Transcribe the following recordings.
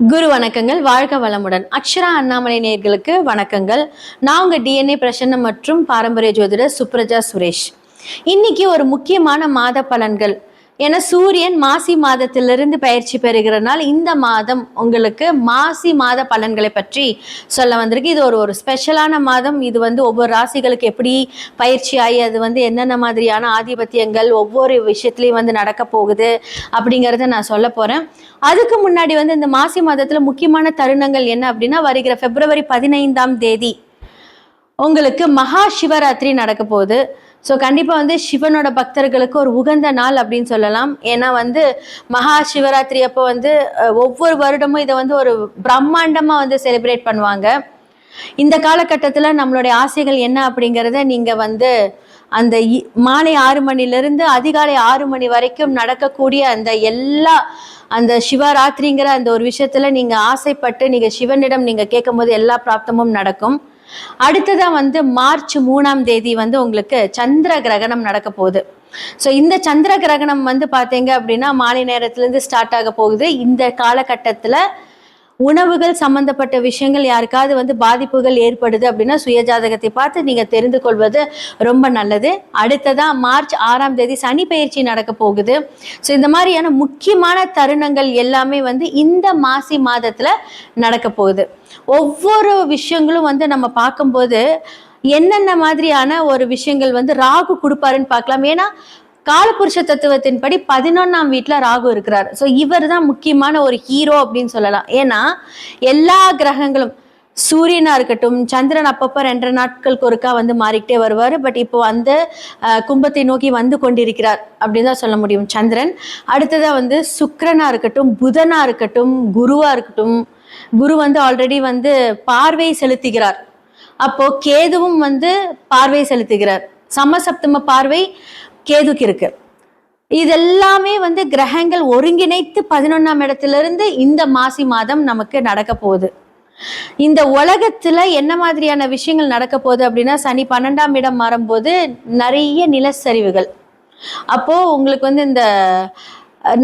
குரு வணக்கங்கள் வாழ்க வளமுடன். அக்ஷரா அண்ணாமலை நேயர்களுக்கு வணக்கங்கள். நான் உங்கள் டிஎன்ஏ பிரசன்னம் மற்றும் பாரம்பரிய ஜோதிடர் சுப்ரஜா சுரேஷ். இன்னைக்கு ஒரு முக்கியமான மாத பலன்கள். ஏன்னா சூரியன் மாசி மாதத்திலிருந்து பயிற்சி பெறுகிறனால் இந்த மாதம் உங்களுக்கு மாசி மாத பலன்களை பற்றி சொல்ல வந்திருக்கு. இது ஒரு ஒரு ஸ்பெஷலான மாதம். இது வந்து ஒவ்வொரு ராசிகளுக்கு எப்படி பயிற்சி ஆகி அது வந்து என்னென்ன மாதிரியான ஆதிபத்தியங்கள் ஒவ்வொரு விஷயத்துலையும் வந்து நடக்க போகுது அப்படிங்கிறத நான் சொல்ல போகிறேன் அதுக்கு முன்னாடி வந்து இந்த மாசி மாதத்தில் முக்கியமான தருணங்கள் என்ன அப்படின்னா வருகிற பிப்ரவரி பதினைந்தாம் தேதி உங்களுக்கு மகா சிவராத்திரி நடக்க போகுது. ஸோ கண்டிப்பாக வந்து சிவனோட பக்தர்களுக்கு ஒரு உகந்த நாள் அப்படின்னு சொல்லலாம். ஏன்னா வந்து மகா சிவராத்திரி அப்போ வந்து ஒவ்வொரு வருடமும் இதை வந்து ஒரு பிரம்மாண்டமாக வந்து செலிப்ரேட் பண்ணுவாங்க. இந்த காலகட்டத்தில் நம்மளுடைய ஆசைகள் என்ன அப்படிங்கிறத நீங்கள் வந்து அந்த இ- மாலை ஆறு மணிலேருந்து அதிகாலை ஆறு மணி வரைக்கும் நடக்கக்கூடிய அந்த எல்லா அந்த சிவராத்திரிங்கிற அந்த ஒரு விஷயத்தில் நீங்கள் ஆசைப்பட்டு நீங்கள் சிவனிடம் நீங்கள் கேட்கும்போது எல்லா பிராப்தமும் நடக்கும். அடுத்ததாக வந்து மார்ச் மூணாம் தேதி வந்து உங்களுக்கு சந்திர கிரகணம் நடக்க போகுது. ஸோ இந்த சந்திர கிரகணம் வந்து பார்த்தீங்க அப்படின்னா மாலை நேரத்துலேருந்து ஸ்டார்ட் ஆக போகுது. இந்த காலகட்டத்தில் உணவுகள் சம்பந்தப்பட்ட விஷயங்கள் யாருக்காவது வந்து பாதிப்புகள் ஏற்படுது அப்படின்னா சுயஜாதகத்தை பார்த்து நீங்க தெரிந்து கொள்வது ரொம்ப நல்லது. அடுத்ததா மார்ச் ஆறாம் தேதி சனி பயிற்சி நடக்க போகுது. ஸோ இந்த மாதிரியான முக்கியமான தருணங்கள் எல்லாமே வந்து இந்த மாசி மாதத்துல நடக்க போகுது. ஒவ்வொரு விஷயங்களும் வந்து நம்ம பார்க்கும்போது என்னென்ன மாதிரியான ஒரு விஷயங்கள் வந்து ராகு கொடுப்பாருன்னு பார்க்கலாம். ஏன்னா காலபுருஷ தத்துவத்தின்படி பதினொன்னாம் வீட்டில் ராகு இருக்கிறார். ஸோ இவர் தான் முக்கியமான ஒரு ஹீரோ அப்படின்னு சொல்லலாம். ஏன்னா எல்லா கிரகங்களும் சூரியனா இருக்கட்டும் சந்திரன் அப்பப்போ ரெண்டு நாட்களுக்கு ஒருக்கா வந்து மாறிக்கிட்டே வருவார். பட் இப்போ வந்து கும்பத்தை நோக்கி வந்து கொண்டிருக்கிறார் அப்படின்னு தான் சொல்ல முடியும். சந்திரன். அடுத்ததா வந்து சுக்கரனா இருக்கட்டும் புதனா இருக்கட்டும் குருவா இருக்கட்டும் குரு வந்து ஆல்ரெடி வந்து பார்வை செலுத்துகிறார். அப்போ கேதுவும் வந்து பார்வை செலுத்துகிறார். சமசப்தம பார்வை கேதுக்கு இருக்கு. இதெல்லாமே வந்து கிரகங்கள் ஒருங்கிணைத்து பதினொன்னாம் இடத்துல இருந்து இந்த மாசி மாதம் நமக்கு நடக்க போகுது. இந்த உலகத்துல என்ன மாதிரியான விஷயங்கள் நடக்க போகுது அப்படின்னா சனி பன்னெண்டாம் இடம் மாறும்போது நிறைய நிலச்சரிவுகள். அப்போ உங்களுக்கு வந்து இந்த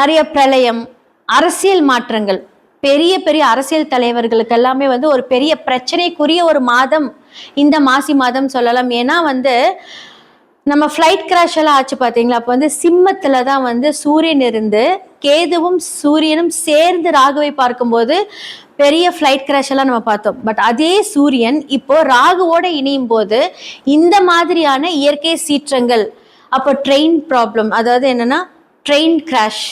நிறைய பிரளயம் அரசியல் மாற்றங்கள் பெரிய பெரிய அரசியல் தலைவர்களுக்கு எல்லாமே வந்து ஒரு பெரிய பிரச்சனைக்குரிய ஒரு மாதம் இந்த மாசி மாதம் சொல்லலாம். ஏன்னா வந்து நம்ம ஃப்ளைட் கிராஷ் எல்லாம் ஆச்சு பார்த்தீங்களா? அப்போ வந்து சிம்மத்தில் தான் வந்து சூரியன் இருந்து கேதுவும் சூரியனும் சேர்ந்து ராகுவை பார்க்கும்போது பெரிய ஃப்ளைட் கிராஷ் எல்லாம் நம்ம பார்த்தோம். பட் அதே சூரியன் இப்போ ராகுவோட இணையும் போது இந்த மாதிரியான இயற்கை சீற்றங்கள் அப்போ ட்ரெயின் ப்ராப்ளம் அதாவது என்னன்னா ட்ரெயின் கிராஷ்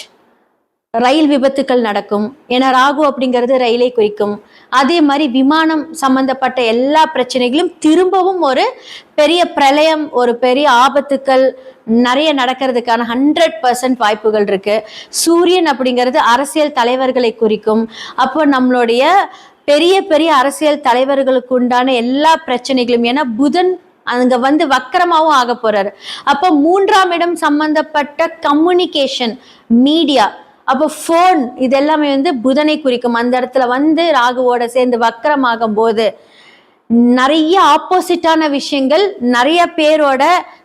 ரயில் விபத்துக்கள் நடக்கும். ஏன்னா ராகு அப்படிங்கிறது ரயிலை குறிக்கும். அதே மாதிரி விமானம் சம்பந்தப்பட்ட எல்லா பிரச்சனைகளும் திரும்பவும் ஒரு பெரிய பிரளயம் ஒரு பெரிய ஆபத்துக்கள் நிறைய நடக்கிறதுக்கான ஹண்ட்ரட் பர்சன்ட் வாய்ப்புகள் இருக்கு. சூரியன் அப்படிங்கிறது அரசியல் தலைவர்களை குறிக்கும். அப்போ நம்மளுடைய பெரிய பெரிய அரசியல் தலைவர்களுக்கு உண்டான எல்லா பிரச்சனைகளும் ஏன்னா புதன் அங்க வந்து வக்கரமாகவும் ஆக போறாரு. அப்போ மூன்றாம் இடம் சம்பந்தப்பட்ட கம்யூனிகேஷன் மீடியா அப்போ ஃபோன் இது எல்லாமே வந்து புதனை குறிக்கும். அந்த இடத்துல வந்து ராகுவோட சேர்ந்து வக்கரமாகும் போது நிறைய ஆப்போசிட்டான விஷயங்கள் நிறைய பேரோட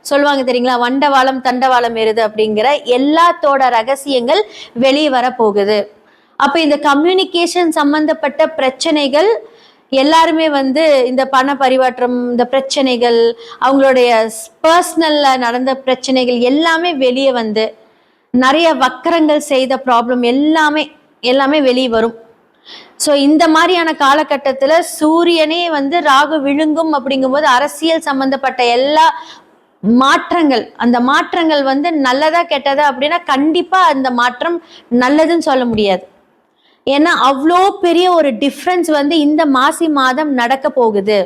சொல்லுவாங்க தெரியுங்களா? வண்டவாளம் தண்டவாளம் எருது அப்படிங்கிற எல்லாத்தோட ரகசியங்கள் வெளியே வர போகுது. அப்ப இந்த கம்யூனிகேஷன் சம்பந்தப்பட்ட பிரச்சனைகள் எல்லாருமே வந்து இந்த பண பரிமாற்றம் இந்த பிரச்சனைகள் அவங்களுடைய பர்சனல்ல நடந்த பிரச்சனைகள் எல்லாமே வெளியே வந்து நிறைய வக்கரங்கள் செய்த ப்ராப்ளம் எல்லாமே எல்லாமே வெளியே வரும். ஸோ இந்த மாதிரியான காலகட்டத்தில் சூரியனே வந்து ராகு விழுங்கும் அப்படிங்கும்போது அரசியல் சம்பந்தப்பட்ட எல்லா மாற்றங்கள் அந்த மாற்றங்கள் வந்து நல்லதா கெட்டதா அப்படின்னா கண்டிப்பாக அந்த மாற்றம் நல்லதுன்னு சொல்ல முடியாது. ஏன்னா அவ்வளோ பெரிய ஒரு டிஃப்ரென்ஸ் வந்து இந்த மாசி மாதம் நடக்க போகுது.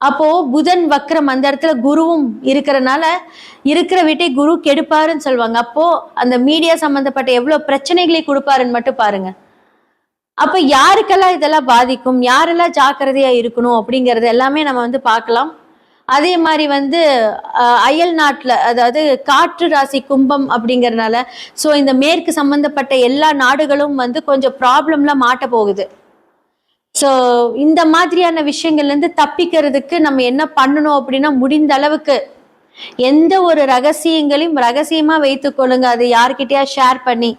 அப்போ புதன் வக்ரம் அந்த இடத்துல குருவும் இருக்கிறனால இருக்கிற வீட்டை குரு கெடுப்பாருன்னு சொல்லுவாங்க. அப்போ அந்த மீடியா சம்பந்தப்பட்ட எவ்வளவு பிரச்சனைகளை கொடுப்பாருன்னு மட்டும் பாருங்க. அப்ப யாருக்கெல்லாம் இதெல்லாம் பாதிக்கும்? யாரெல்லாம் ஜாக்கிரதையா இருக்கணும் அப்படிங்கறது எல்லாமே நம்ம வந்து பார்க்கலாம். அதே மாதிரி வந்து அயல் நாட்டில் அதாவது காற்று ராசி கும்பம் அப்படிங்கிறனால ஸோ இந்த மேற்கு சம்பந்தப்பட்ட எல்லா நாடுகளும் வந்து கொஞ்சம் ப்ராப்ளம்லாம் மாட்ட போகுது. ஸோ இந்த மாதிரியான விஷயங்கள்ல இருந்து தப்பிக்கிறதுக்கு நம்ம என்ன பண்ணணும் அப்படின்னா முடிந்த அளவுக்கு எந்த ஒரு ரகசியங்களையும் ரகசியமா வைத்துக்கொள்ளுங்க அது யார்கிட்டயா ஷேர் பண்ணி.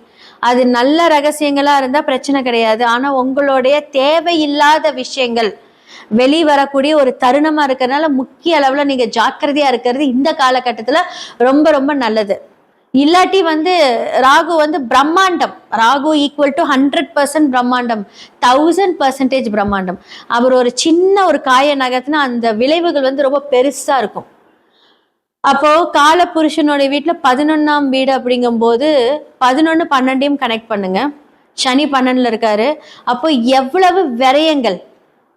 அது நல்ல ரகசியங்களா இருந்தா பிரச்சனை கிடையாது. ஆனா உங்களுடைய தேவையில்லாத விஷயங்கள் வெளி வரக்கூடிய ஒரு தருணமா இருக்கிறதுனால முக்கிய அளவுல நீங்க ஜாக்கிரதையா இருக்கிறது இந்த காலகட்டத்துல ரொம்ப ரொம்ப நல்லது. இல்லாட்டி வந்து ராகு வந்து பிரம்மாண்டம். Rahu equal to hundred percent பிரம்மாண்டம். தௌசண்ட் பர்சன்டேஜ் பிரம்மாண்டம். அவர் ஒரு சின்ன ஒரு காய நகர்த்தினா அந்த விளைவுகள் வந்து ரொம்ப பெருசா இருக்கும். அப்போ கால புருஷனோட வீட்டில் பதினொன்னாம் வீடு அப்படிங்கும்போது பதினொன்று பன்னெண்டையும் கனெக்ட் பண்ணுங்க. சனி பன்னெண்டில் இருக்காரு. அப்போ எவ்வளவு விரயங்கள்?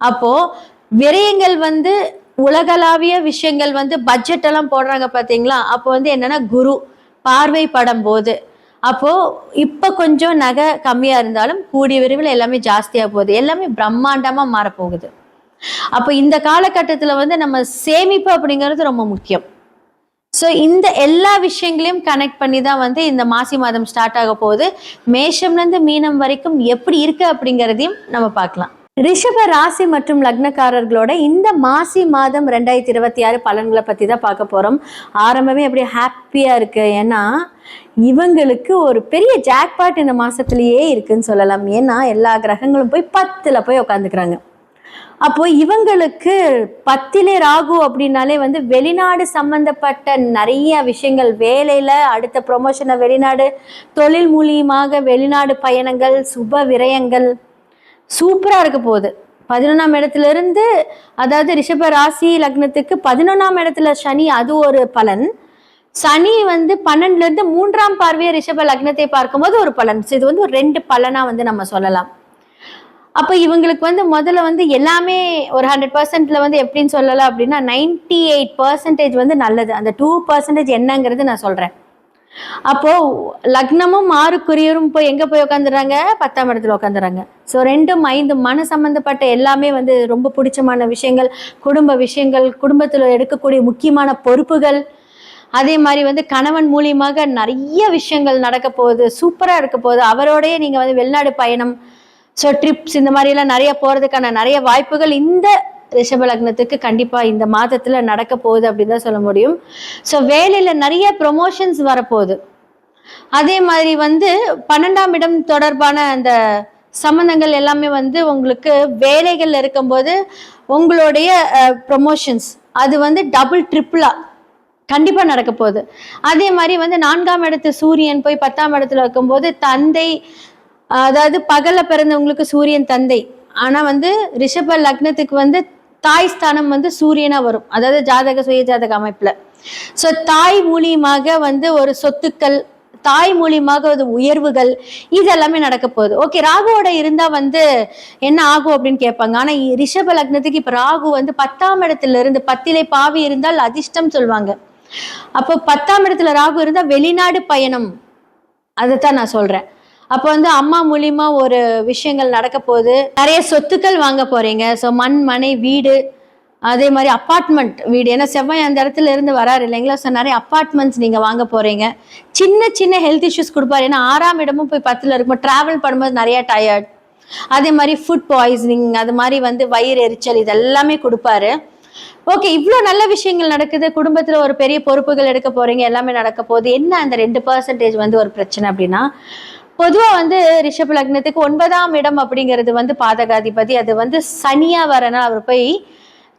அப்போ விரயங்கள் வந்து உலகளாவிய விஷயங்கள் வந்து பட்ஜெட் எல்லாம் போடுறாங்க பார்த்தீங்களா அப்போ வந்து என்னன்னா குரு. பார்வைப்படும் போது. அப்போ இப்ப கொஞ்சம் நகை கம்மியா இருந்தாலும் கூடிய விரைவில் எல்லாமே ஜாஸ்தியா போகுது. எல்லாமே பிரம்மாண்டமா மாறப்போகுது. அப்போ இந்த காலகட்டத்தில் வந்து நம்ம சேமிப்பு அப்படிங்கிறது ரொம்ப முக்கியம். ஸோ இந்த எல்லா விஷயங்களையும் கனெக்ட் பண்ணி தான் வந்து இந்த மாசி மாதம் ஸ்டார்ட் ஆக போகுது. மேஷம்லேருந்து மீனம் வரைக்கும் எப்படி இருக்கு அப்படிங்கிறதையும் நம்ம பார்க்கலாம். ரிஷப ராசி மற்றும் லக்னக்காரர்களோட இந்த மாசி மாதம் ரெண்டாயிரத்தி இருபத்தி ஆறு பலன்களை பற்றி தான் பார்க்க போகிறோம் ஆரம்பமே அப்படியே ஹாப்பியாக இருக்கு. ஏன்னா இவங்களுக்கு ஒரு பெரிய ஜாக்பாட் இந்த மாசத்திலேயே இருக்குன்னு சொல்லலாம். ஏன்னா எல்லா கிரகங்களும் போய் பத்தில் போய் உட்காந்துக்கிறாங்க அப்போ இவங்களுக்கு பத்திலே ராகு அப்படின்னாலே வந்து வெளிநாடு சம்பந்தப்பட்ட நிறைய விஷயங்கள். வேலையில அடுத்த ப்ரொமோஷனை வெளிநாடு தொழில் மூலியமாக வெளிநாடு பயணங்கள் சுப விரயங்கள் சூப்பராக இருக்க போகுது. பதினொன்றாம் இடத்துலேருந்து அதாவது ரிஷப ராசி லக்னத்துக்கு பதினொன்றாம் இடத்துல சனி அது ஒரு பலன். சனி வந்து பன்னெண்டுலேருந்து மூன்றாம் பார்வையை ரிஷப லக்னத்தை பார்க்கும்போது ஒரு பலன். இது வந்து ஒரு ரெண்டு பலனாக வந்து நம்ம சொல்லலாம். அப்போ இவங்களுக்கு வந்து முதல்ல வந்து எல்லாமே ஒரு ஹண்ட்ரட் பர்சன்ட்ல வந்து எப்படின்னு சொல்லலாம் அப்படின்னா நைன்டி எயிட் பர்சன்டேஜ் வந்து நல்லது. அந்த டூ பர்சன்டேஜ் என்னங்கிறது நான் சொல்கிறேன் அப்போ லக்னமும் ஆறுக்குரியரும் போய் எங்க போய் உட்காந்துறாங்க பத்தாம் இடத்துல உட்காந்துறாங்க ஸோ ரெண்டும் ஐந்து மன சம்பந்தப்பட்ட எல்லாமே வந்து ரொம்ப பிடிச்சமான விஷயங்கள் குடும்ப விஷயங்கள் குடும்பத்தில் எடுக்கக்கூடிய முக்கியமான பொறுப்புகள். அதே மாதிரி வந்து கணவன் மூலியமாக நிறைய விஷயங்கள் நடக்க போகுது சூப்பராக இருக்க போகுது. அவரோடய நீங்கள் வந்து வெளிநாடு பயணம் ஸோ ட்ரிப்ஸ் இந்த மாதிரிலாம் நிறைய போகிறதுக்கான நிறைய வாய்ப்புகள் இந்த ரிஷப லக்னத்துக்கு கண்டிப்பாக இந்த மாதத்தில் நடக்க போகுது அப்படின்னு தான் சொல்ல முடியும். ஸோ வேலையில் நிறைய ப்ரொமோஷன்ஸ் வரப்போகுது. அதே மாதிரி வந்து பன்னெண்டாம் இடம் தொடர்பான அந்த சம்பந்தங்கள் எல்லாமே வந்து உங்களுக்கு வேலைகள் இருக்கும்போது உங்களுடைய ப்ரொமோஷன்ஸ் அது வந்து டபுள் ட்ரிப்புளா கண்டிப்பா நடக்க போகுது. அதே மாதிரி வந்து நான்காம் இடத்து சூரியன் போய் பத்தாம் இடத்துல வைக்கும்போது தந்தை அதாவது பகல்ல பிறந்தவங்களுக்கு சூரியன் தந்தை. ஆனா வந்து ரிஷப லக்னத்துக்கு வந்து தாய் ஸ்தானம் வந்து சூரியனா வரும். அதாவது ஜாதக சுய ஜாதக அமைப்புல. சோ தாய் மூலியமாக வந்து ஒரு சொத்துக்கள் தாய் மூலியமாக ஒரு உயர்வுகள் இது எல்லாமே நடக்க போகுது. ஓகே ராகுவோட இருந்தா வந்து என்ன ஆகும் அப்படின்னு கேட்பாங்க. ஆனா ரிஷப லக்னத்துக்கு இப்ப ராகு வந்து பத்தாம் இடத்துல இருந்து பத்திலே பாவி இருந்தால் அதிர்ஷ்டம் சொல்லுவாங்க அப்போ பத்தாம் இடத்துல ராகு இருந்தா வெளிநாடு பயணம். அதைத்தான் நான் சொல்றேன். அப்போ வந்து அம்மா மூலியமா ஒரு விஷயங்கள் நடக்க போகுது. நிறைய சொத்துக்கள் வாங்க போறீங்க. ஸோ மண் மனை வீடு அதே மாதிரி அப்பார்ட்மெண்ட் வீடு. ஏன்னா செவ்வாய் அந்த இடத்துல இருந்து வராரு இல்லைங்களா? ஸோ நிறைய அப்பார்ட்மெண்ட்ஸ் நீங்க வாங்க போறீங்க. சின்ன சின்ன ஹெல்த் இஷ்யூஸ் கொடுப்பாரு. ஏன்னா ஆறாம் இடமும் போய் பத்துல இருக்கும். டிராவல் பண்ணும்போது நிறைய டயர்ட் அதே மாதிரி ஃபுட் பாய்சனிங் அது மாதிரி வந்து வயிறு எரிச்சல் இதெல்லாமே கொடுப்பாரு. ஓகே இவ்வளோ நல்ல விஷயங்கள் நடக்குது. குடும்பத்தில் ஒரு பெரிய பொறுப்புகள் எடுக்க போறீங்க. எல்லாமே நடக்க போகுது. என்ன அந்த ரெண்டு பர்சன்டேஜ் வந்து ஒரு பிரச்சனை அப்படின்னா பொதுவா வந்து ரிஷப் லக்னத்துக்கு ஒன்பதாம் இடம் அப்படிங்கிறது வந்து பாதகாதிபதி. அது வந்து சனியா வரனா அவர் போய்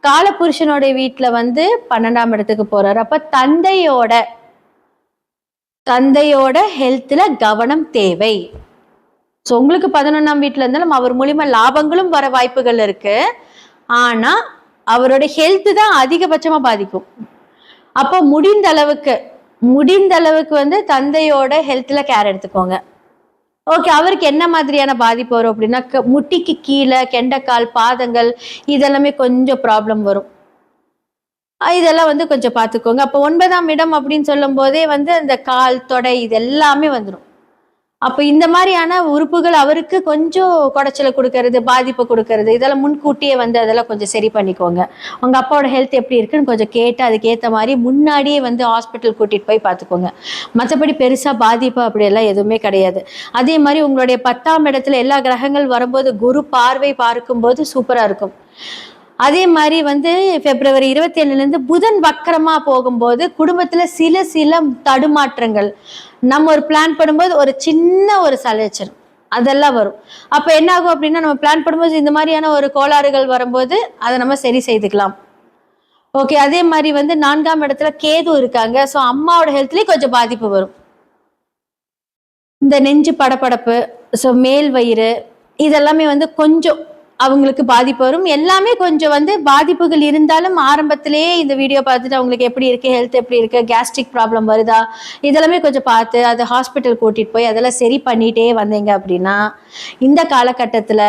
காலபுருஷனோட வீட்டுல வந்து பன்னெண்டாம் இடத்துக்கு போறாரு. அப்ப தந்தையோட தந்தையோட ஹெல்த்ல கவனம் தேவை. ஸோ உங்களுக்கு பதினொன்றாம் வீட்டில் இருந்தாலும் அவர் மூலியமா லாபங்களும் வர வாய்ப்புகள் இருக்கு. ஆனா அவரோட ஹெல்த் தான் அதிகபட்சமா பாதிக்கும். அப்போ முடிந்த அளவுக்கு முடிந்த அளவுக்கு வந்து தந்தையோட ஹெல்த்ல கேர் எடுத்துக்கோங்க. ஓகே அவருக்கு என்ன மாதிரியான பாதிப்பு வரும் அப்படின்னா க- முட்டிக்கு கீழே கெண்டைக்கால் பாதங்கள் இதெல்லாமே கொஞ்சம் ப்ராப்ளம் வரும். இதெல்லாம் வந்து கொஞ்சம் பார்த்துக்கோங்க. அப்போ ஒன்பதாம் இடம் அப்படின்னு சொல்லும் போதே வந்து அந்த கால் தொடை இது எல்லாமே வந்துடும் அப்போ இந்த மாதிரியான உறுப்புகள் அவருக்கு கொஞ்சம் குடைச்சலை கொடுக்கறது பாதிப்பை கொடுக்கறது இதெல்லாம் முன்கூட்டியே வந்து அதெல்லாம் கொஞ்சம் சரி பண்ணிக்கோங்க. உங்க அப்பாவோட ஹெல்த் எப்படி இருக்குன்னு கொஞ்சம் கேட்டு அதுக்கேற்ற மாதிரி முன்னாடியே வந்து ஹாஸ்பிட்டல் கூட்டிட்டு போய் பார்த்துக்கோங்க. மற்றபடி பெருசா பாதிப்பு அப்படியெல்லாம் எதுவுமே கிடையாது. அதே மாதிரி உங்களுடைய பத்தாம் இடத்துல எல்லா கிரகங்கள் வரும்போது குரு பார்வை பார்க்கும்போது சூப்பரா இருக்கும். அதே மாதிரி வந்து பிப்ரவரி இருபத்தி ஏழுலேருந்து புதன் வக்கரமாக போகும்போது குடும்பத்தில் சில சில தடுமாற்றங்கள். நம்ம ஒரு பிளான் பண்ணும்போது ஒரு சின்ன ஒரு சலைச்சல் அதெல்லாம் வரும். அப்போ என்ன ஆகும் அப்படின்னா நம்ம பிளான் பண்ணும்போது இந்த மாதிரியான ஒரு கோளாறுகள் வரும்போது அதை நம்ம சரி செய்துக்கலாம். ஓகே அதே மாதிரி வந்து நான்காம் இடத்துல கேது இருக்காங்க. ஸோ அம்மாவோட ஹெல்த்லேயும் கொஞ்சம் பாதிப்பு வரும். இந்த நெஞ்சு படபடப்பு ஸோ மேல் வயிறு இதெல்லாமே வந்து கொஞ்சம் அவங்களுக்கு பாதிப்பு வரும். எல்லாமே கொஞ்சம் வந்து பாதிப்புகள் இருந்தாலும் ஆரம்பத்திலேயே இந்த வீடியோ பார்த்துட்டு அவங்களுக்கு எப்படி இருக்கு ஹெல்த் எப்படி இருக்கு கேஸ்ட்ரிக் ப்ராப்ளம் வருதா இதெல்லாமே கொஞ்சம் பார்த்து அதை ஹாஸ்பிட்டல் கூட்டிட்டு போய் அதெல்லாம் சரி பண்ணிட்டே வந்தீங்க அப்படின்னா இந்த காலகட்டத்தில்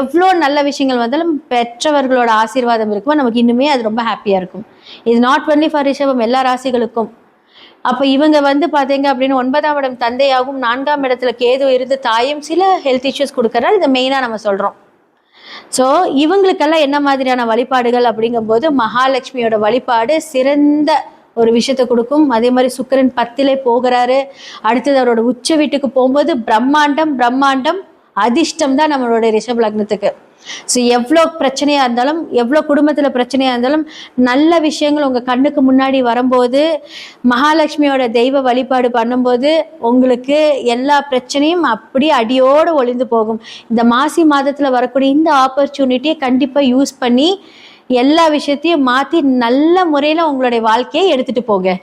எவ்வளோ நல்ல விஷயங்கள் வந்தாலும் பெற்றவர்களோட ஆசீர்வாதம் இருக்குமோ? நமக்கு இன்னுமே அது ரொம்ப ஹாப்பியாக இருக்கும். இது நாட் ஒன்லி ஃபார் ரிஷபம் எல்லா ராசிகளுக்கும். அப்போ இவங்க வந்து பார்த்தீங்க அப்படின்னு ஒன்பதாம் இடம் தந்தையாகவும் நான்காம் இடத்துல கேது இருந்து தாயும் சில ஹெல்த் இஷ்யூஸ் கொடுக்கறனால இதை மெயினாக நம்ம சொல்கிறோம் ஸோ இவங்களுக்கெல்லாம் என்ன மாதிரியான வழிபாடுகள் அப்படிங்கும்போது மகாலட்சுமியோட வழிபாடு சிறந்த ஒரு விஷயத்தை கொடுக்கும். அதே மாதிரி சுக்கரன் பத்திலே போகிறாரு. அடுத்தது அவரோட உச்ச வீட்டுக்கு போகும்போது பிரம்மாண்டம் பிரம்மாண்டம் அதிர்ஷ்டம் தான் நம்மளோட ரிஷப் லக்னத்துக்கு. ஸோ எவ்வளோ பிரச்சனையாக இருந்தாலும் எவ்வளோ குடும்பத்தில் பிரச்சனையாக இருந்தாலும் நல்ல விஷயங்கள் உங்கள் கண்ணுக்கு முன்னாடி வரும்போது மகாலட்சுமியோட தெய்வ வழிபாடு பண்ணும்போது உங்களுக்கு எல்லா பிரச்சனையும் அப்படியே அடியோடு ஒளிந்து போகும். இந்த மாசி மாதத்தில் வரக்கூடிய இந்த ஆப்பர்ச்சுனிட்டியை கண்டிப்பாக யூஸ் பண்ணி எல்லா விஷயத்தையும் மாற்றி நல்ல முறையில் உங்களுடைய வாழ்க்கையை எடுத்துகிட்டு போங்க.